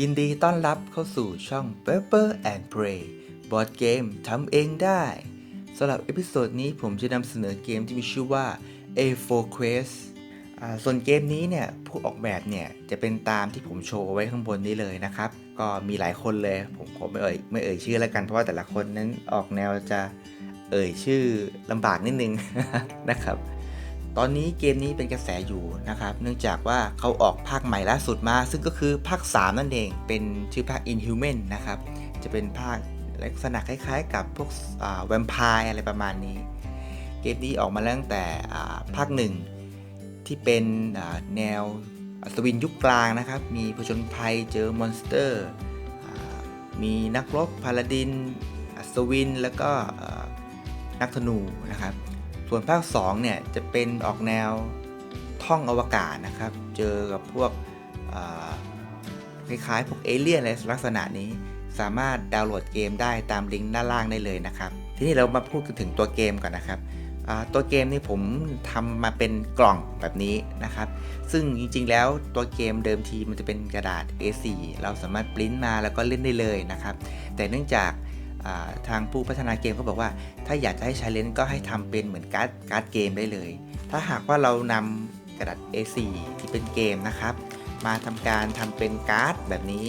ยินดีต้อนรับเข้าสู่ช่อง Pepper and Play บอร์ดเกมทำเองได้สำหรับเอพิโซดนี้ผมจะนำเสนอเกมที่มีชื่อว่า A4 Quest อ่าส่วนเกมนี้เนี่ยผู้ออกแบบเนี่ยจะเป็นตามที่ผมโชว์ไว้ข้างบนนี้เลยนะครับ ก็มีหลายคนเลยผมขอไม่เอ่ยไม่เอ่ยชื่อแล้วกันเพราะว่าแต่ละคนนั้นออกแนวจะเอ่ยชื่อลำบากนิดนึงนะครับ ตอนนี้เกมนี้เป็นกระแสอยู่นะครับ เนื่องจากว่าเขาออกภาคใหม่ล่าสุดมา ซึ่งก็คือภาค 3 นั่นเอง เป็นชื่อภาค Inhuman นะครับ จะเป็นภาคลักษณะคล้ายๆ กับพวกแวมไพร์อะไรประมาณนี้ เกมนี้ออกมาตั้งแต่ภาคหนึ่งที่เป็นแนวอัศวินยุคกลางนะครับ มีผจญภัยเจอมอนสเตอร์ มีนักรบพาลาดิน อัศวิน แล้วก็นักธนูนะครับ ส่วนภาค2เนี่ยจะเป็นออกแนวท่องอวกาศนะครับ เจอกับพวกคล้ายๆพวกเอเลี่ยนอะไรลักษณะนี้ สามารถดาวน์โหลดเกมได้ตามลิงก์ด้านล่างได้เลยนะครับ ทีนี้เรามาพูดถึงตัวเกมก่อนนะครับตัวเกมนี่ผมทำมาเป็นกล่องแบบนี้นะครับ ซึ่งจริงๆ แล้วตัวเกมเดิมทีมันจะเป็นกระดาษ A4 เราสามารถปริ้นมาแล้วก็เล่นได้เลยนะครับ แต่เนื่องจาก ทางผู้พัฒนาเกมเขาบอกว่า ถ้าอยากจะให้ชาเลนจ์ก็ให้ทำเป็นเหมือนการ์ดการ์ดเกมได้เลย ถ้าหากว่าเรานำกระดาษ A4 ที่เป็นเกมนะครับ มาทำการทำเป็นการ์ดแบบนี้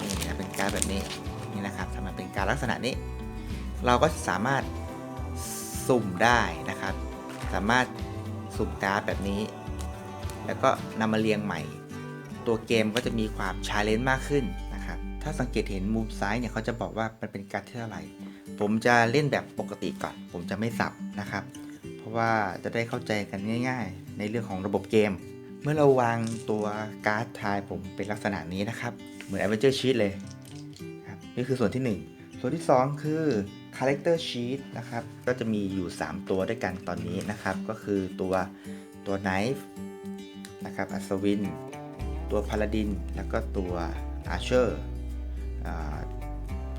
นี่นะเป็นการ์ดแบบนี้นี่นะครับทำมาเป็นการดลักษณะนี้ เราก็สามารถสุ่มได้นะครับ สามารถสุ่มการ์ดแบบนี้ แล้วก็นำมาเรียงใหม่ ตัวเกมก็จะมีความชาเลนจ์มากขึ้น ถ้าสังเกตเห็นมุมซ้ายเนี่ยเขาจะบอกว่ามันเป็นการที่เท่าไหร่ ผมจะเล่นแบบปกติก่อน ผมจะไม่สับนะครับ เพราะว่าจะได้เข้าใจกันง่าย ๆ ในเรื่องของระบบเกม เมื่อเราวางตัวการ์ดทายผมเป็นลักษณะนี้นะครับ เหมือน Adventure Sheet เลยครับนี่คือส่วนที่ 1 ส่วนที่ 2 คือ Character Sheet นะครับ ก็จะมีอยู่ 3 ตัวด้วยกันตอนนี้นะครับ ก็คือตัวตัว Knife นะครับอัศวิน ตัว Paladin แล้วก็ตัว Archer อ่าเ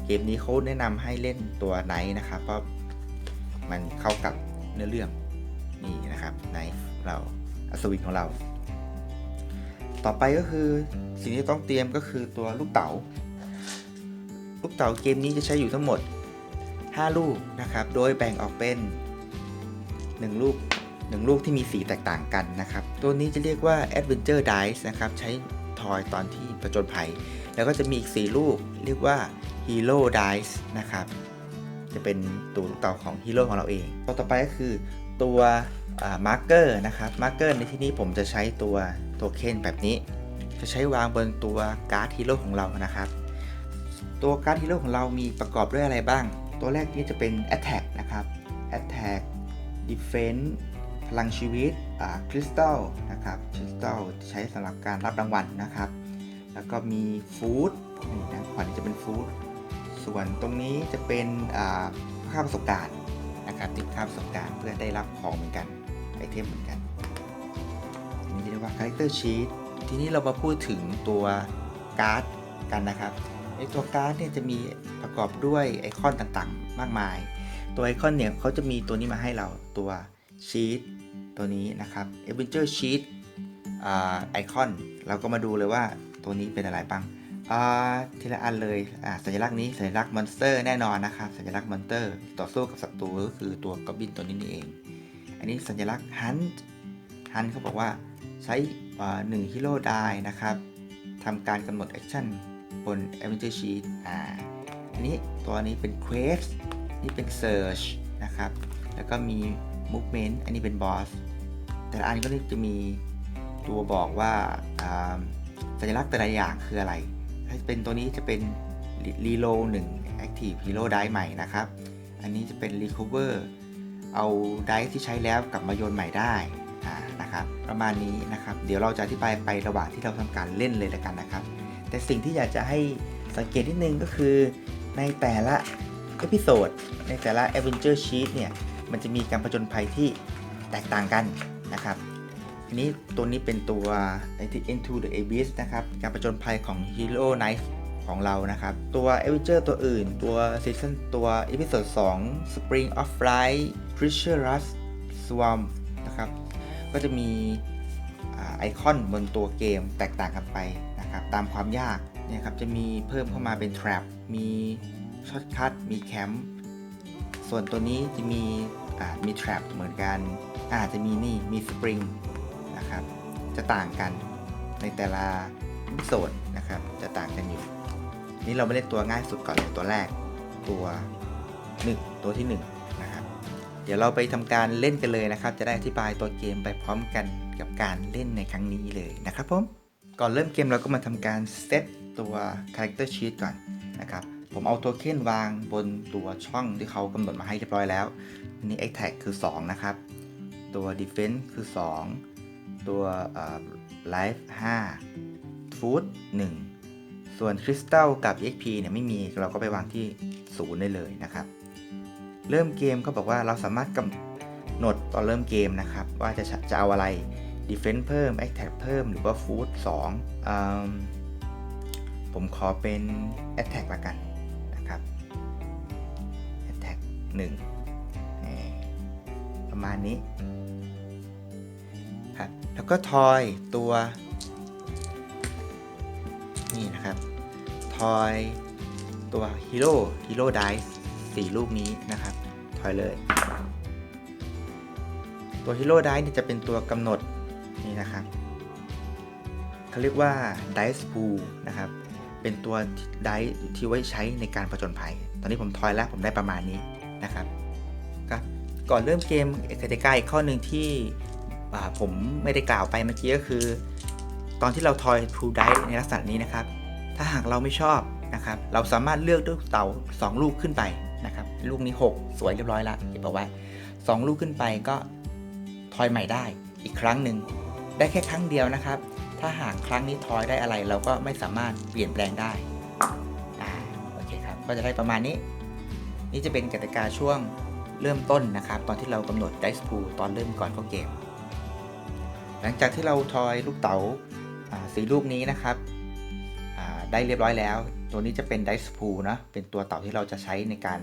เกมนี้เขาแนะนำให้เล่นตัวไนท์นะครับ เพราะมันเข้ากับเนื้อเรื่องนี่นะครับไนท์เราอัศวินของเรา ต่อไปก็คือสิ่งที่ต้องเตรียมก็คือตัวลูกเต๋า ลูกเต๋าเกมนี้จะใช้อยู่ทั้งหมด 5 ลูกนะครับ โดยแบ่งออกเป็น 1 ลูก 1 ลูกที่มีสีแตกต่างกันนะครับ ตัวนี้จะเรียกว่า Adventure Dice นะครับ ใช้ทอยตอนที่ประจนภัย แล้วก็จะมีอีก 4 ลูกเรียกว่า Hero Dice นะครับ จะเป็นตัวลูกเต่าของฮีโร่ของเราเอง ตัวต่อไปก็คือตัวมาร์กเกอร์นะครับ มาร์กเกอร์ในที่นี้ผมจะใช้ตัวโทเค็นแบบนี้ จะใช้วางบนตัวการ์ดฮีโร่ของเรานะครับ ตัวการ์ดฮีโร่ของเรามีประกอบด้วยอะไรบ้าง ตัวแรกนี้จะเป็น Attack นะครับ Attack Defense พลังชีวิตคริสตัลนะครับ คริสตัลใช้สำหรับการรับรางวัลนะครับ แล้วก็มีฟู้ดนี่นะขวัญจะเป็นฟู้ดส่วนตรงนี้จะเป็นค่าประสบการณ์นะครับติดค่าประสบการณ์เพื่อได้รับของเหมือนกันไอเทมเหมือนกันนนี้เรียกว่า character sheet ทีนี้เรามาพูดถึงตัวการ์ดกันนะครับไอตัวการ์ดเนี่ยจะมีประกอบด้วยไอคอนต่างๆ มากมาย ตัวไอคอนเนี่ยเขาจะมีตัวนี้มาให้เราตัวชีตตัวนี้นะครับ adventure sheet ไอคอนเราก็มาดูเลยว่า ตัวนี้เป็นอะไรบ้างอ่าทีละอันเลยอ่าสัญลักษณ์นี้สัญลักษณ์มอนสเตอร์แน่นอนนะครับสัญลักษณ์มอนสเตอร์ต่อสู้กับศัตรูก็คือตัวกอบินตัวนี้นี่เอง อันนี้สัญลักษณ์ฮันต์ฮันต์เขาบอกว่าใช้หนึ่งฮีโร่ได้นะครับทำการกำหนดแอคชั่นบน Adventure Sheet อ่าอันนี้ตัวนี้เป็น Quest นี่เป็น Search นะครับ แล้วก็มี Movement อันนี้เป็น Boss แต่ละอันก็จะมีตัวบอกว่าอ่า สัญลักษณ์แต่ละอย่างคืออะไร ถ้าเป็นตัวนี้จะเป็นรีโล1 Active Hero Die ใหม่นะครับ อันนี้จะเป็น Recover เอาไดที่ใช้แล้วกลับมาโยนใหม่ได้นะครับ ประมาณนี้นะครับ เดี๋ยวเราจะอธิบายไประหว่างที่เราทำการเล่นเลยละกันนะครับ แต่สิ่งที่อยากจะให้สังเกตนิดนึงก็คือในแต่ละเอพิโซดในแต่ละ Adventure Sheet เนี่ย มันจะมีการผจญภัยที่แตกต่างกันนะครับ อันนี้ตัวนี้เป็นตัว Into the Abyss นะครับ การประจนภัยของ Hero Knight ของเรานะครับ ตัว a v e n g e r ตัวอื่น ตัว Season ตัว Episode 2 Spring of Light Creature Rush Swarm นะครับ ก็จะมีไอคอนบนตัวเกมแตกต่างกันไปนะครับ ตามความยากเนี่ยครับจะมีเพิ่มเข้ามาเป็น trap มีช็อตคัทมีแคมป์ส่วนตัวนี้จะมีมี trap เหมือนกันอาจจะมีนี่มี spring นะครับ จะต่างกันในแต่ละโซนนะครับ จะต่างกันอยู่ นี่เราไม่เล่นตัวง่ายสุดก่อนเลยตัวแรก ตัว 1 ตัวที่ 1 นะครับ เดี๋ยวเราไปทำการเล่นกันเลยนะครับ จะได้อธิบายตัวเกมไปพร้อมกันกับการเล่นในครั้งนี้เลยนะครับผม ก่อนเริ่มเกมเราก็มาทำการเซตตัว Character Sheet ก่อนนะครับผมเอาตัวเค้นวางบนตัวช่องที่เขากำหนดมาให้เรียบร้อยแล้วนนี้ Attack คือ 2 นะครับ ตัว Defense คือ 2 ตัว Life 5 Food 1ส่วน Crystal กับ XP เนี่ยไม่มีเราก็ไปวางที่ 0 ได้เลยนะครับ เริ่มเกมเขาบอกว่าเราสามารถกำหนดตอนเริ่มเกมนะครับ ว่าจะจะเอาอะไร Defense เพิ่ม Attack เพิ่มหรือว่า Food 2อืมผมขอเป็น Attack ละกันนะครับ Attack 1นี่ประมาณนี้ แล้วก็ทอยตัวนี่นะครับทอยตัวฮีโร่ฮีโร่ไดส์สี่ลูกนี้นะครับทอยเลย ตัวฮีโร่ไดส์เนี่ยจะเป็นตัวกำหนดนี่นะครับเขาเรียกว่า Dice Pool นะครับ เป็นตัวไดส์ที่ไว้ใช้ในการผจญภัย ตอนนี้ผมทอยแล้วผมได้ประมาณนี้นะครับครับก่อนเริ่มเกมกติกาอีกข้อหนึ่งที่ ผมไม่ได้กล่าวไปเมื่อกี้ก็คือ ตอนที่เราทอย True Dice ในลักษณะนี้นะครับ ถ้าหากเราไม่ชอบนะครับ เราสามารถเลือกด้วยเต๋า2 ลูกขึ้นไปนะครับ ลูกนี้ 6 สวยเรียบร้อยละเก็บเอาไว้ 2 ลูกขึ้นไปก็ทอยใหม่ได้อีกครั้งหนึ่งได้แค่ครั้งเดียวนะครับ ถ้าหากครั้งนี้ทอยได้อะไร เราก็ไม่สามารถเปลี่ยนแปลงได้อ่าโอเคครับก็จะได้ประมาณนี้ นี่จะเป็นกติกาช่วงเริ่มต้นนะครับ ตอนที่เรากำหนด Dice Pool ตอนเริ่มก่อนเข้าเกม หลังจากที่เราทอยลูกเต๋าอ่าสีลูกนี้นะครับได้เรียบร้อยแล้ว ตัวนี้จะเป็น Dice Pool นะเป็นตัวเต๋าที่เราจะใช้ในการ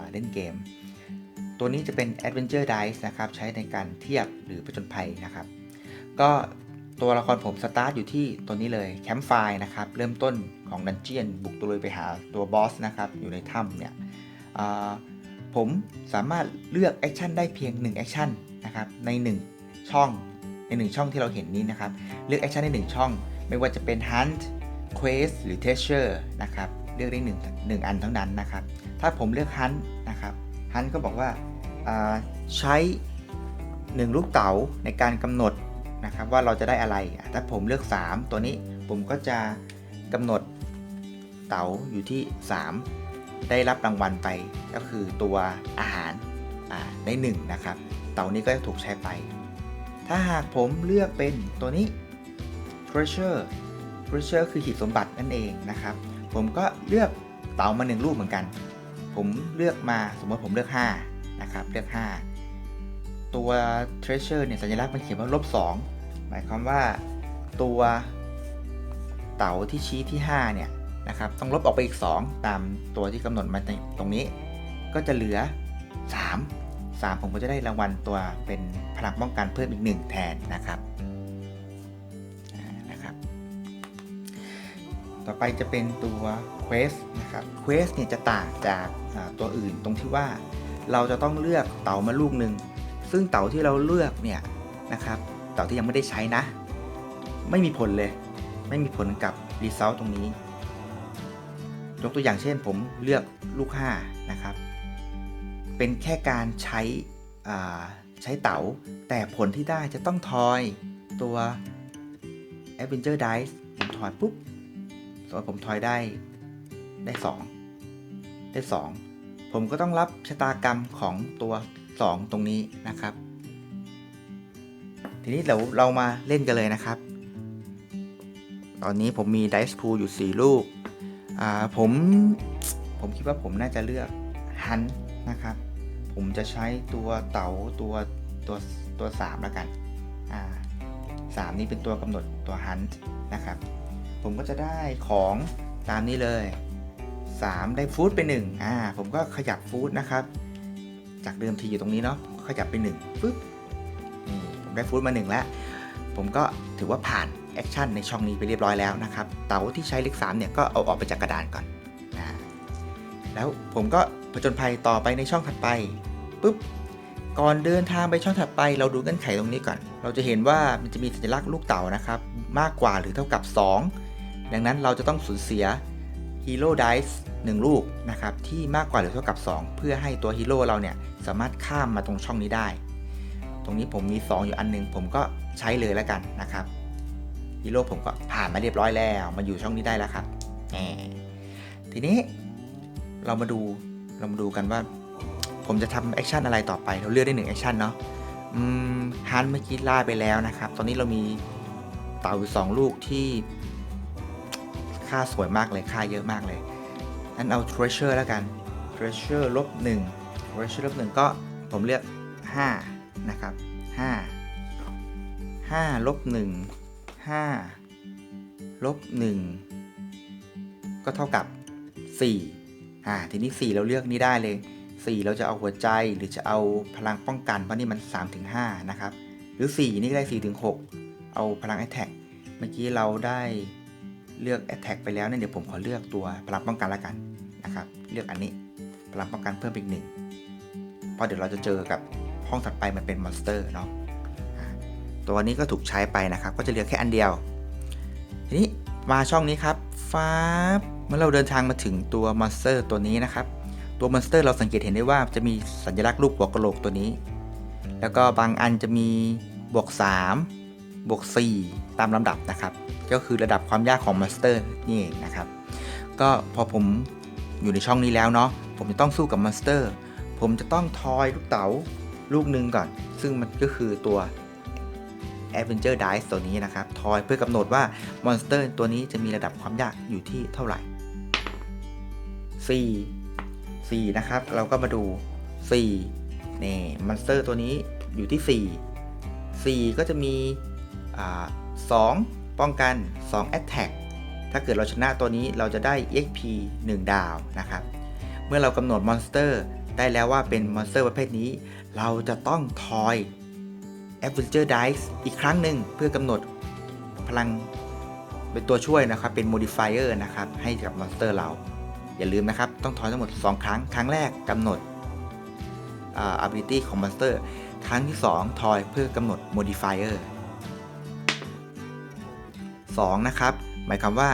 าเล่นเกม ตัวนี้จะเป็น Adventure Dice นะครับ ใช้ในการเทียบหรือผจญภัยนะครับ ก็ตัวละครผมสตาร์ทอยู่ที่ตัวนี้เลยแคมป์ไฟนะครับ เริ่มต้นของดันเจียน บุกตัวเลยไปหาตัวบอสนะครับ อยู่ในถ้ำเนี่ยผมสามารถเลือกแอคชั่นได้เพียง1แอคชั่นนะครับใน 1 ช่อง ใน1ช่องที่เราเห็นนี้นะครับ เลือกแอคชั่นได้1ช่อง ไม่ว่าจะเป็น Hunt Quest หรือ Treasure นะครับ เลือกได้1 1อันเท่านั้นนะครับ ถ้าผมเลือก Hunt นะครับ Hunt ก็บอกว่าอ่าใช้ 1 ลูกเต๋าในการกำหนดนะครับว่าเราจะได้อะไร ถ้าผมเลือก 3 ตัวนี้ผมก็จะกำหนดเต๋าอยู่ที่ 3 ได้รับรางวัลไปก็คือตัวอาหารอ่าได้1นะครับ เต๋านี้ก็จะถูกใช้ไป ถ้าหากผมเลือกเป็นตัวนี้ treasure treasure คือหีบสมบัตินั่นเองนะครับ ผมก็เลือกเต๋ามา1ลูกเหมือนกัน ผมเลือกมาสมมติผมเลือก5นะครับเลือก 5 ตัว treasure เนี่ยสัญลักษณ์มันเขียนว่าลบ2หมายความว่าตัวเต๋าที่ชี้ที่5เนี่ยนะครับต้องลบออกไปอีก 2 ตามตัวที่กำหนดมาในตรงนี้ ก็จะเหลือ 3 3 ผมก็จะได้รางวัลตัวเป็นพลังป้องกันเพิ่มอีก 1 แทนนะครับนะครับ ต่อไปจะเป็นตัว Quest นะครับ Quest เนี่ยจะต่างจากตัวอื่นตรงที่ว่าเราจะต้องเลือกเต๋ามาลูกหนึ่งซึ่งเต๋าที่เราเลือกเนี่ยนะครับ เต๋าที่ยังไม่ได้ใช้นะ ไม่มีผลเลย ไม่มีผลกับ Result ตรงนี้ ยกตัวอย่างเช่นผมเลือกลูก5นะครับ เป็นแค่การใช้ใช้เต๋า แต่ผลที่ได้จะต้องทอยตัว Adventure Dice ผมทอยปุ๊บสมมติผมทอยได้ได้ 2 ได้ 2 ผมก็ต้องรับชะตากรรมของตัว 2 ตรงนี้นะครับ ทีนี้เราเรามาเล่นกันเลยนะครับ ตอนนี้ผมมี Dice Pool อยู่ 4 ลูก ผมผมคิดว่าผมน่าจะเลือกฮันนะครับ ผมจะใช้ตัวเต๋าตัวตัวตัว3แล้วกันอ่าสามนี้เป็นตัวกำหนดตัวฮันนะครับ ผมก็จะได้ของตามนี้เลย 3 ได้ฟู้ดไป1อ่าผมก็ขยับฟู้ดนะครับ จากเดิมทีอยู่ตรงนี้เนาะขยับไป1ปึ๊บนี่ผมได้ฟู้ดมา 1 แล้ว ผมก็ถือว่าผ่านแอคชั่นในช่องนี้ไปเรียบร้อยแล้วนะครับ เต๋าที่ใช้เลข3เนี่ยก็เอาออกไปจากกระดานก่อนนะแล้วผมก็ ผจญภัยต่อไปในช่องถัดไปปุ๊บก่อนเดินทางไปช่องถัดไป เราดูเงื่อนไขตรงนี้ก่อน เราจะเห็นว่ามันจะมีสัญลักษณ์ลูกเต๋านะครับ มากกว่าหรือเท่ากับ 2 ดังนั้นเราจะต้องสูญเสียฮีโร่ไดส์หนึ่งลูกนะครับที่มากกว่าหรือเท่ากับ 2 เพื่อให้ตัวฮีโร่เราเนี่ยสามารถข้ามมาตรงช่องนี้ได้ ตรงนี้ผมมี 2 อยู่อันหนึง ผมก็ใช้เลยแล้วกันนะครับฮีโร่ผมก็ผ่านมาเรียบร้อยแล้ว มาอยู่ช่องนี้ได้แล้วครับแหมทีนี้เรามาดู เรามาดูกันว่า ผมจะทำแอคชั่นอะไรต่อไป เราเลือกได้หนึ่งแอคชั่นเนาะอืมฮันเมื่อกี้ล่าไปแล้วนะครับ ตอนนี้เรามีเต่าอยู่สองลูกที่ค่าสวยมากเลยค่าเยอะมากเลยงั้นเอา treasure แล้วกัน treasure ลบ1 treasure ลบ1ก็ผมเลือก 5 นะครับ 5 5ลบ1 5ลบ1ก็เท่ากับ 4 อ่าทีนี้ 4 เราเลือกนี้ได้เลย 4 เราจะเอาหัวใจหรือจะเอาพลังป้องกันเพราะนี่มัน 3-5 นะครับ หรือ 4 นี่ก็ได้ 4-6 เอาพลัง attack เมื่อกี้เราได้เลือก attack ไปแล้วเนี่ยเดี๋ยวผมขอเลือกตัวพลังป้องกันล้วกันนะครับ เลือกอันนี้พลังป้องกันเพิ่มอีกหนึ่งเพราะเดี๋ยวเราจะเจอกับห้องถัดไปมันเป็นมอนสเตอร์เนาะตัวนี้ก็ถูกใช้ไปนะครับ ก็จะเหลือแค่อันเดียว ทีนี้มาช่องนี้ครับฟ้า มื่อเราเดินทางมาถึงตัวมอนสเตอร์ตัวนี้นะครับ ตัวมอนสเตอร์เราสังเกตเห็นได้ว่าจะมีสัญลักษณ์รูปหัวกะโหลกตัวนี้ แล้วก็บางอันจะมีบวก 3 บวก 4 ตามลำดับนะครับ ก็คือระดับความยากของมอนสเตอร์นี่เองนะครับ ก็พอผมอยู่ในช่องนี้แล้วเนาะ ผมจะต้องสู้กับมอนสเตอร์ ผมจะต้องทอยลูกเต๋าลูกหนึ่งก่อน ซึ่งมันก็คือตัว Adventure Dice ตัวนี้นะครับ ทอยเพื่อกำหนดว่ามอนสเตอร์ตัวนี้จะมีระดับความยากอยู่ที่เท่าไหร่ 4 4 นะครับ เราก็มาดู 4 นี่มอนสเตอร์ตัวนี้อยู่ที่ 4 4 ก็จะมีอ2ป้องกัน2 attack ถ้าเกิดเราชนะตัวนี้เราจะได้ EXP 1 ดาวนะครับ เมื่อเรากำหนดมอนสเตอร์ได้แล้วว่าเป็นมอนสเตอร์ประเภทนี้ เราจะต้องทอย Adventure Dice อีกครั้งหนึ่งเพื่อกำหนดพลังเป็นตัวช่วยนะครับ เป็น modifier นะครับ ให้กับมอนสเตอร์เรา อย่าลืมนะครับ ต้องทอยทั้งหมด 2 ครั้ง ครั้งแรกกำหนดอา ability ของมอนสเตอร์ ครั้งที่ 2 ทอยเพื่อกำหนด modifier 2นะครับ หมายความว่า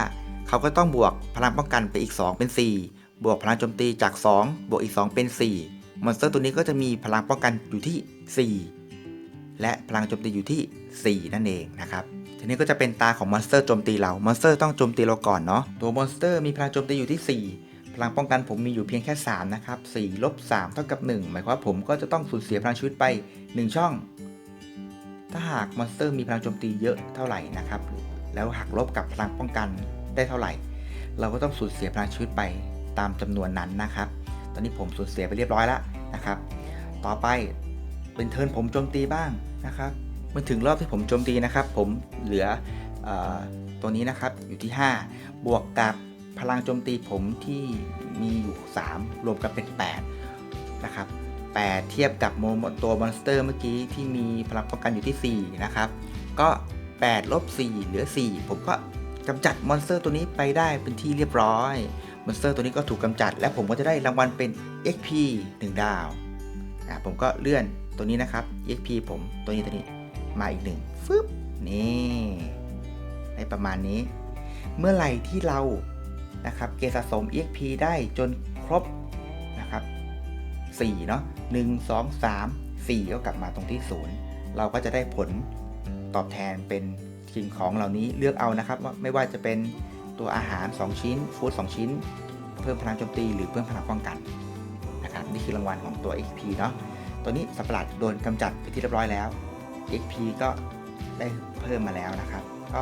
เขาก็ต้องบวกพลังป้องกันไปอีก 2 เป็น 4 บวกพลังโจมตีจาก 2 บวกอีก 2 เป็น 4 มอนสเตอร์ตัวนี้ก็จะมีพลังป้องกันอยู่ที่ 4 และพลังโจมตีอยู่ที่ 4 นั่นเองนะครับ ทีนี้ก็จะเป็นตาของมอนสเตอร์โจมตีเรา มอนสเตอร์ต้องโจมตีเราก่อนเนาะ ตัวมอนสเตอร์มีพลังโจมตีอยู่ที่ 4 ลังป้องกันผมมีอยู่เพียงแค่ 3 นะครับ4ลบ3เท่ากับ 1 หมายความว่าผมก็จะต้องสูญเสียพลังชีวิตไป 1 ช่อง ถ้าหากมอนสเตอร์มีพลังโจมตีเยอะเท่าไหร่นะครับ แล้วหักลบกับพลังป้องกันได้เท่าไหร่ เราก็ต้องสูญเสียพลังชีวิตไปตามจำนวนนั้นนะครับ ตอนนี้ผมสูญเสียไปเรียบร้อยแล้วนะครับ ต่อไปเป็นเทิร์นผมโจมตีบ้างนะครับเมื่อถึงรอบที่ผมโจมตีนะครับ ผมเหลือเออตัวนี้นะครับอยู่ที่ 5 บวกกับ พลังโจมตีผมที่มีอยู่ 3 รวมกันเป็น 8 นะครับ 8 เทียบกับโมตัวมอนสเตอร์เมื่อกี้ที่มีพลังป้องกันอยู่ที่ 4 นะครับ ก็ 8 ลบ 4 เหลือ 4 ผมก็กำจัดมอนสเตอร์ตัวนี้ไปได้เป็นที่เรียบร้อย มอนสเตอร์ตัวนี้ก็ถูกกำจัด และผมก็จะได้รางวัลเป็น XP 1 ดาวอะผมก็เลื่อนตัวนี้นะครับ XP ผมตัวนี้ตัวนี้มาอีกหนึ่งฟึบนี่ได้ประมาณนี้ เมื่อไหร่ที่เรา นะครับเกณฑ์สะสม EXP ได้จนครบนะครับ4เนาะ1 2 3 4 ก็กลับมาตรงที่ 0 เราก็จะได้ผลตอบแทนเป็นสิ่งของเหล่านี้เลือกเอานะครับว่าไม่ว่าจะเป็นตัวอาหาร 2 ชิ้นฟู้ด2ชิ้น เพิ่มพลังโจมตีหรือเพิ่มพลังป้องกันนะครับนี่คือรางวัลของตัว XP เนาะตัวนี้สัปะหลาดโดนกำจัดไปที่เรียบร้อยแล้ว XP ก็ได้เพิ่มมาแล้วนะครับ ก็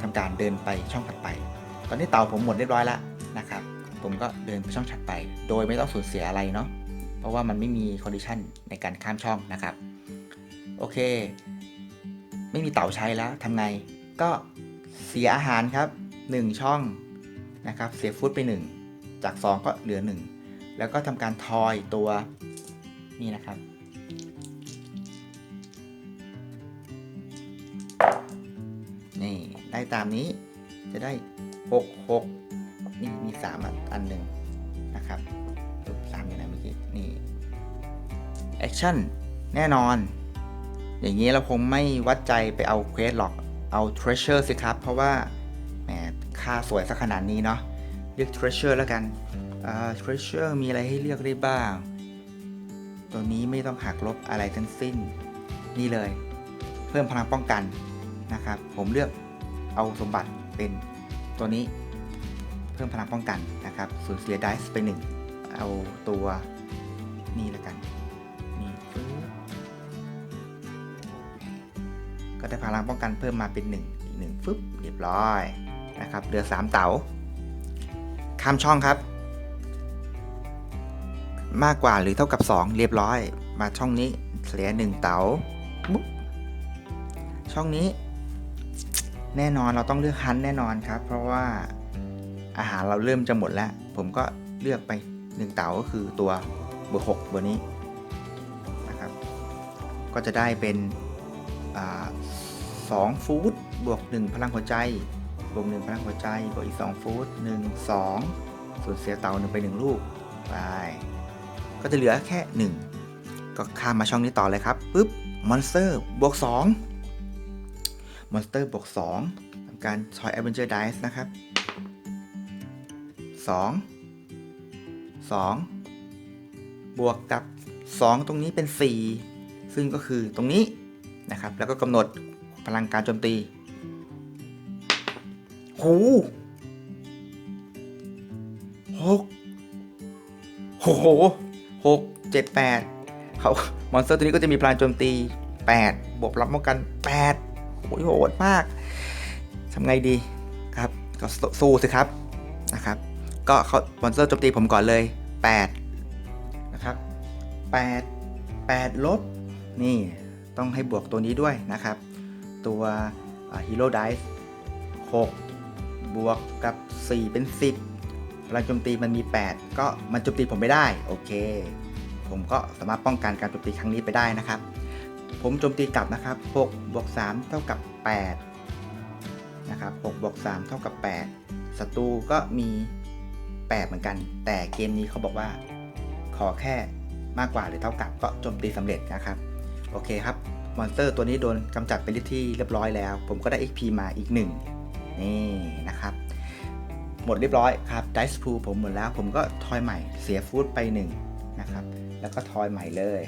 ทำการเดินไปช่องถัดไป ตอนนี้เต่าผมหมดเรียบร้อยแล้วนะครับ ผมก็เดินไปช่องถัดไป โดยไม่ต้องสูญเสียอะไรเนาะ เพราะว่ามันไม่มีคอนดิชันในการข้ามช่องนะครับ โอเค ไม่มีเต่าใช้แล้วทำไง ก็เสียอาหารครับ 1 ช่องนะครับ เสียฟุตไป 1 จาก 2 ก็เหลือ 1 แล้วก็ทำการทอยตัวนี่นะครับนี่ได้ตามนี้จะได้ หกหกนี่มีสามอันหนึ่งนะครับสามอย่างไรเมื่อกี้ นี่แอคชั่นแน่นอน อย่างนี้เราคงไม่วัดใจไปเอาเควสหรอกเอา treasure สิครับ เพราะว่าแหมค่าสวยสักขนาดนี้เนาะเรียก treasure แล้วกันอ่า treasure มีอะไรให้เลือกได้บ้าง ตัวนี้ไม่ต้องหักลบอะไรทั้งสิ้น นี่เลย เพิ่มพลังป้องกันนะครับ ผมเลือกเอาสมบัติเป็น ตัวนี้เพิ่มพลังป้องกันนะครับสูญเสียไดส์ไปหนึ่งเอาตัวนี่แล้วกันนี่ก็ได้พลังป้องกันเพิ่มมาเป็นหนึ่งอีกหนึ่งฟึบเรียบร้อยนะครับเหลือสามเต๋าข้ามช่องครับ มากกว่าหรือเท่ากับ 2 เรียบร้อย มาช่องนี้เสียหนึ่งเต๋าปุ๊บช่องนี้ แน่นอนเราต้องเลือกฮันแน่นอนครับ เพราะว่าอาหารเราเริ่มจะหมดแล้ว ผมก็เลือกไปหนึ่งเต๋าก็คือตัวเบอร์หกเบอร์นี้นะครับ ก็จะได้เป็นสองฟูดบวก1พลังหัวใจบวก1พลังหัวใจบวกอีก2ฟูด1 2สูญเสียเตาหนึ่งไป1ลูกไปก็จะเหลือแค่1ก็ข้ามมาช่องนี้ต่อเลยครับปุ๊บมอนสเตอร์บวก2 มอนสเตอร์บวก2ทำการชอย a อ v e n g e r Dice นะครับ 2 2 บวกกับ 2 ตรงนี้เป็น 4 ซึ่งก็คือตรงนี้นะครับ แล้วก็กำหนดพลังการโจมตี หูหกโอ้โหหกเจ็ดแปดเขามอนสเตอร์ตัวนี้ก็จะมีพลังโจมตี 8 บวกรับป้องกัน 8 โอ้โหดมากทำไงดีครับก็สู้สิครับนะครับ ก็เขามอนเตอร์โจมตีผมก่อนเลย 8 นะครับ 8 8 ลบ นี่ต้องให้บวกตัวนี้ด้วยนะครับ ตัวฮีโร่ไดส์6บวกกับ 4 เป็น 10พลังโจมตีมันมี 8 ก็มันโจมตีผมไม่ได้ โอเค ผมก็สามารถป้องกันการโจมตีครั้งนี้ไปได้นะครับ ผมโจมตีกลับนะครับ6บวก3เท่ากับ8นะครับ6บวก3เท่ากับ8ศัตรูก็มี 8 เหมือนกัน แต่เกมนี้เขาบอกว่า ขอแค่มากกว่าหรือเท่ากับก็โจมตีสำเร็จนะครับ โอเคครับ มอนสเตอร์ตัวนี้โดนกำจัดไปที่เรียบร้อยแล้ว ผมก็ได้ XP มาอีกหนึ่งนี่นะครับ หมดเรียบร้อยครับ Dice Pool ผมหมดแล้ว ผมก็ทอยใหม่เสียฟูดไปหนึ่งนะครับแล้วก็ทอยใหม่เลย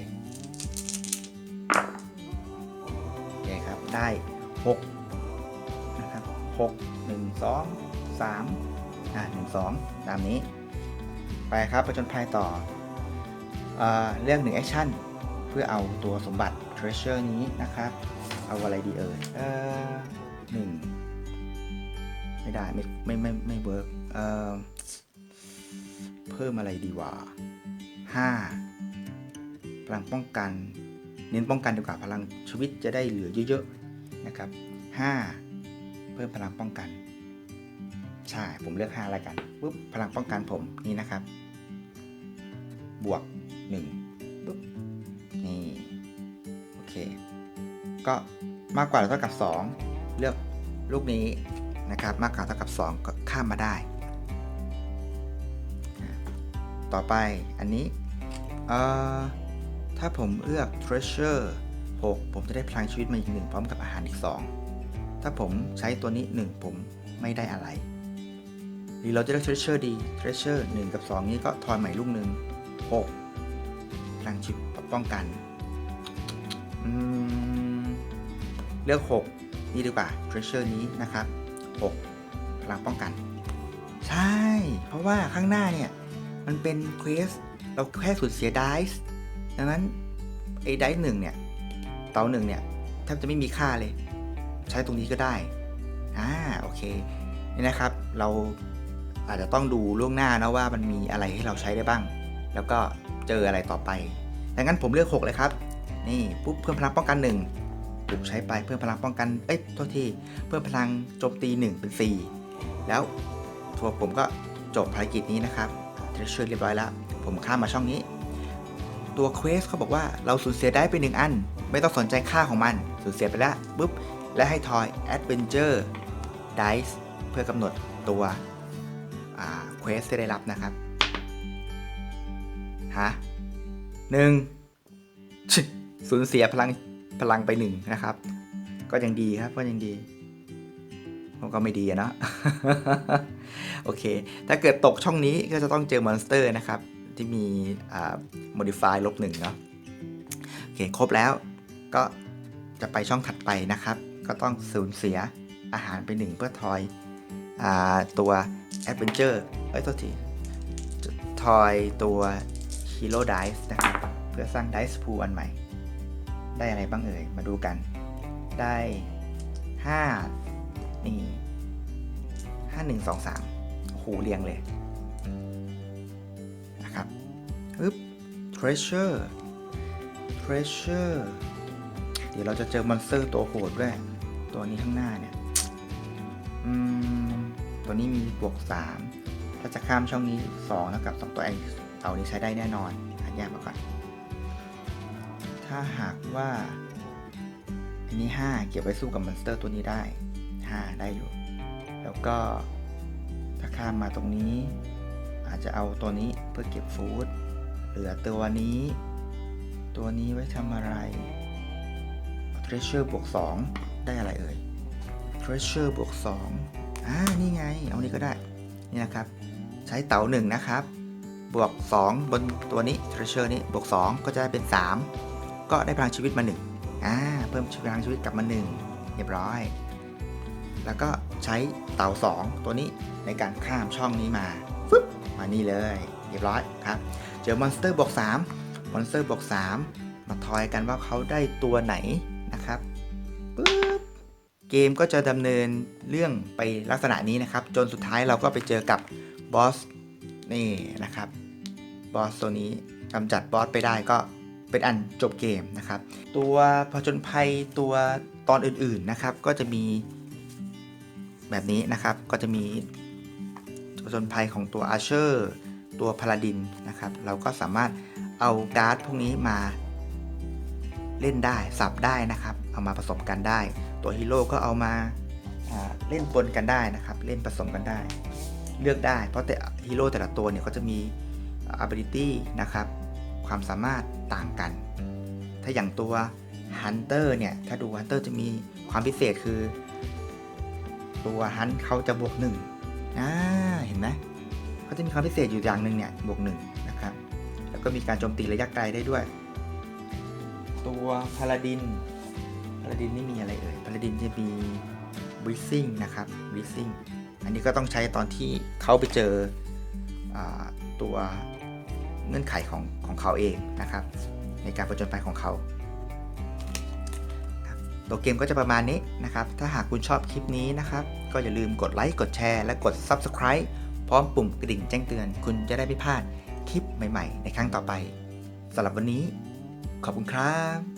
โอเคครับได้6นะครับ6 1 2 3อ่า1 2 ตามนี้ ไปครับประจนภัยต่อเอเรื่องหนึ่งแอคชั่นเพื่อเอาตัวสมบัติ treasure นี้นะครับ เอาอะไรดีเอ่ยเออหนึ่งไม่ได้ ไม่ไม่ไม่ไม่เวิร์กเออเพิ่มอะไรดีวะห้าพลังป้องกัน เน้นป้องกันดีกว่าพลังชีวิตจะได้เหลือเยอะๆนะครับห้าเพิ่มพลังป้องกัน ใช่ผมเลือก5แล้วกันปุ๊บพลังป้องกันผมนี่นะครับ บวก1ปุ๊บนี่โอเค ก็มากกว่าหรือเท่ากับ 2 เลือกลูกนี้นะครับ มากกว่าเท่ากับ 2 ก็ข้ามมาได้ ต่อไปอันนี้เอ่อ ถ้าผมเลือก treasure 6 ผมจะได้พลังชีวิตมาอีกหนึ่งพร้อมกับอาหารอีก 2 ถ้าผมใช้ตัวนี้ 1 ผมไม่ได้อะไร หรือเราจะเลือก treasure ดี treasure 1 กับ 2 นี้ก็ทอยใหม่ลูกหนึ่ง6พลังชีวิตป้องกันเลือก 6 นี่ดีกว่า treasure นี้นะครับ 6 พลังป้องกัน ใช่ เพราะว่าข้างหน้าเนี่ย มันเป็นเควสเราแค่สูญเสียดิส ดังนั้นไอ้ไดิสหนึ่งเนี่ยเตาหนึ่งเนี่ยแทบจะไม่มีค่าเลย ใช้ตรงนี้ก็ได้อ่าโอเคนี่นะครับ เราอาจจะต้องดูล่วงหน้านะว่ามันมีอะไรให้เราใช้ได้บ้าง แล้วก็เจออะไรต่อไปดังนั้นผมเลือก 6 เลยครับ นี่ปุ๊บเพิ่มพลังป้องกัน1ปุ๊บใช้ไปเพิ่มพลังป้องกัน เอ้ยโทษที เพิ่มพลังโจมตี 1 เป็น 4 แล้วตัวผมก็จบภารกิจนี้นะครับเทรเชอร์เรียบร้อยแล้ว ผมข้ามมาช่องนี้ ตัวเควสเขาบอกว่าเราสูญเสียได้ไปหนึ่งอัน ไม่ต้องสนใจค่าของมัน สูญเสียไปแล้วปุ๊บ และให้ทอยแอดเวนเจอร์ dice เพื่อกำหนดตัวเควสที่ได้รับนะครับ ฮะหนึ่งสูญเสียพลังพลังไปหนึ่งนะครับ ก็ยังดีครับก็ยังดีมันก็ไม่ดีนะ โอเค ถ้าเกิดตกช่องนี้ก็จะต้องเจอมอนสเตอร์นะครับ ที่มีอ่า modify ลบหนึ่งเนาะโอเคครบแล้วก็จะไปช่องถัดไปนะครับ ก็ต้องสูญเสียอาหารไปหนึ่งเพื่อทอยอตัว Adventure เอ้ยโทษทีทอยตัว Hero Dice นะครับ เพื่อสร้าง Dice Pool อันใหม่ ได้อะไรบ้างเอ่ย มาดูกัน ได้ 5 นี่ 5 1 2 3โอ้โหเรียงเลย ปึ๊บ Treasure Treasure เดี๋ยวเราจะเจอมอนสเตอร์ตัวโหดด้วย ตัวนี้ข้างหน้าเนี่ย อืม ตัวนี้มีบวก 3 ถ้าจะข้ามช่องนี้ 2 แล้วกับ 2 ตัวไอเต่านี้ใช้ได้แน่นอนหาแยกมาก่อน ถ้าหากว่า อันนี้ 5 เก็บไว้สู้กับมอนสเตอร์ตัวนี้ได้ 5 ได้อยู่ แล้วก็ถ้าข้ามมาตรงนี้ อาจจะเอาตัวนี้เพื่อเก็บฟู้ด เหลือตัวนี้ ตัวนี้ไว้ทำอะไร Treasure บวก2ได้อะไรเอ่ย Treasure บวก2อ่า นี่ไง เอานี้ก็ได้ นี่นะครับ ใช้เต๋า1นะครับ บวก 2 บนตัวนี้ Treasure นี้ บวก 2 ก็จะได้เป็น 3 ก็ได้พลังชีวิตมา 1 อ่า เพิ่มพลังชีวิตกลับมา 1 เรียบร้อย แล้วก็ใช้เต๋า2 ตัวนี้ในการข้ามช่องนี้มาฟึบมานี่เลย เรียบร้อยครับ เจอมอนสเตอร์บวก3มอนสเตอร์บวก3มาทอยกันว่าเขาได้ตัวไหนนะครับปึ๊บเกมก็จะดำเนินเรื่องไปลักษณะนี้นะครับ จนสุดท้ายเราก็ไปเจอกับบอสนี่นะครับบอสตัวนี้กำจัดบอสไปได้ก็เป็นอันจบเกมนะครับ ตัวผจญภัยตัวตอนอื่นๆนะครับ ก็จะมีแบบนี้นะครับก็จะมีผจญภัยของตัวอาเชอร์ ตัวพาลาดินนะครับ เราก็สามารถเอาการ์ดพวกนี้มาเล่นได้สับได้นะครับ เอามาผสมกันได้ ตัวฮีโร่ก็เอามาอ่าเล่นปนกันได้นะครับ เล่นผสมกันได้ เลือกได้ เพราะแต่ฮีโร่แต่ละตัวเนี่ยก็จะมี ability นะครับ ความสามารถต่างกัน ถ้าอย่างตัว Hunter เนี่ย ถ้าดู Hunter จะมีความพิเศษคือ ตัวฮันเขาจะบวกหนึ่งอ่าเห็นไหม เขาจะมีความพิเศษอยู่อย่างหนึ่งเนี่ยบวกหนึ่งนะครับ แล้วก็มีการโจมตีระยะไกลได้ด้วย ตัวพาลาดินพาลาดินนี่มีอะไรเอ่ยพาลาดินจะมีบริซิ่งนะครับบริซิ่งอันนี้ก็ต้องใช้ตอนที่เขาไปเจออตัวเงื่อนไขของของเขาเองนะครับ ในการประจนภัยของเขาตัวเกมก็จะประมาณนี้นะครับ ถ้าหากคุณชอบคลิปนี้นะครับ ก็อย่าลืมกดไลค์ กดแชร์ และกด Subscribe พร้อมปุ่มกระดิ่งแจ้งเตือน คุณจะได้ไม่พลาดคลิปใหม่ ๆ ในครั้งต่อไปสำหรับวันนี้ ขอบคุณครับ